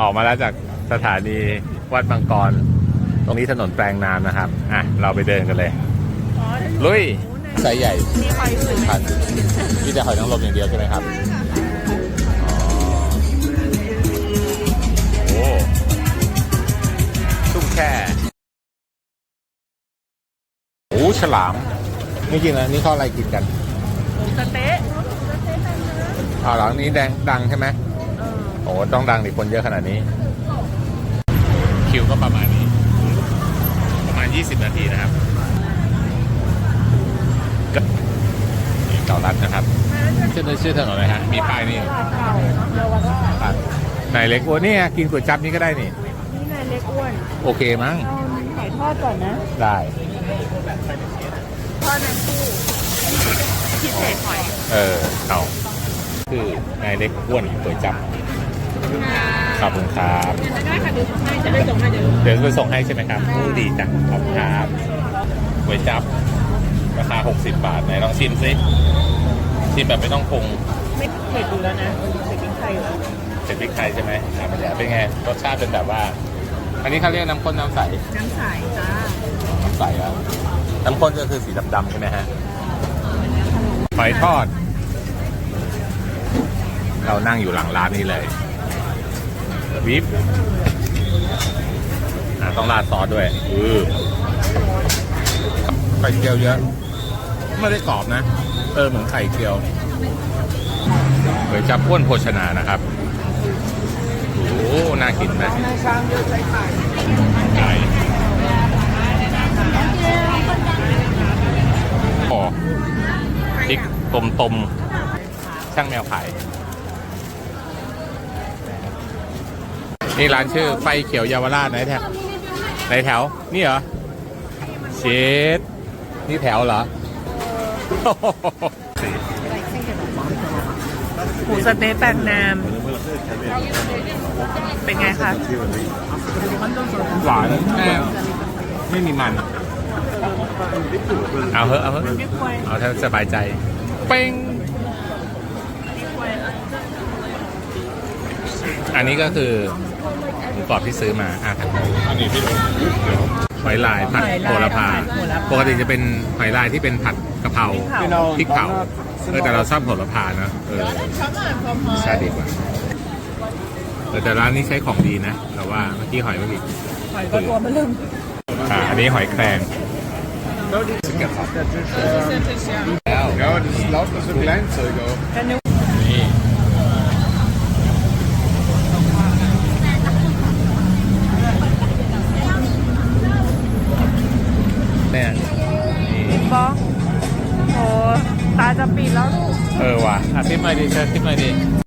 ออกมาแล้วจากสถานีวัดบางกร ตรงนี้ถนนแปลงน้ำนะครับ อะ เราไปเดินกันเลย ลุยไซส์ใหญ่มีหอยอื่นไหมพันมีแต่หอยนางรมอย่างเดียวใช่ไหมครับอ๋อโอ้ตุ้งแช่โอ้ฉลาม นี่จริงนะนี่เขาอะไรกินกันหมูสะเต๊ะอ๋อเหลังนี้แดงดังใช่ไหมเออ โอ้ต้องดังดิคนเยอะขนาดนี้ คิวก็ประมาณนี้ ประมาณ 20 นาทีนะครับก็นี่เก่ารัดนะครับชื่อชื่อถนนอะไรฮะ มีป้ายนี่ตลาดเก่าเยาวราชป้ายนายเล็กโอ้นี่ไงกินก๋วยจั๊บนี่ก็ได้นี่นี่นายเล็กอ้วน โอเคมั้งเอาหอยทอดก่อนนะ ได้ทอดน้ำคู่พิเศษหอย เออเอาคือนายเล็กอ้วนก๋วยจั๊บ ขอบคุณครับได้ค่ะเดี๋ยวให้จะได้ส่งให้เดี๋ยวเดี๋ยวไปส่งให้ใช่ไหมครับอู้ดีจังขอบคุณครับก๋วยจั๊บราคา 60 บาทไหนลองชิมซิชิมแบบไม่ต้องปรุงไม่เผ็ดดูแล้วนะเผ็ดพริกไทยแล้วเป็นพริกไทยใช่ไหมอะมันจะเป็นไงรสชาติเป็นแบบว่า อันนี้เขาเรียกน้ำข้นน้ำใสน้ำใสจ้าน้ำใสแล้วน้ำข้นก็คือสีดำๆใช่ไหมฮะหอยทอด เรานั่งอยู่หลังร้านนี้เลย วิปต้องราดซอสด้วยอือไข่เจียวเยอะ ไม่ได้กรอบนะ เออเหมือนไข่เจียวเดี๋ยวจับอ้นโภชนานะครับโอ้น่ากินไหมไข่ไก่โอ้พริกตมต้มๆช่างแมวขาย นี่ร้านชื่อไฟเขียวเยาวราชไหนแถวไหนแถว นี่เหรอเชดนี่แถวเหรอหมูสะเต๊ะแปลงน้ำเป็นไงคะหวานแม่ไม่มีมัน เอาเถอะเอาเถอะไม่ควรเอาถ้าสบายใจ เป้ง ไม่ควร อันนี้ก็คือหมูกรอบที่ซื้อมาอะอันนี้พี่หอยลายผัดโหระพาปกติจะเป็นหอยลายที่เป็นผัดกะเพราพริกเผาเออแต่เราชอบโหระพานะเออใช่ดีกว่าเออแต่ร้านนี้ใช้ของดีนะแต่ว่าเมื่อกี้หอยเมื่อกี้หอยก็ตัวมันเริ่มอ่าอันนี้หอยแครงแล้ว Ja, das ist lauter so Kleinzeug auch. กันนึก จะปิดแล้วลูก เออว่ะอาทิตย์มาดีเชิญทิตย์มาดี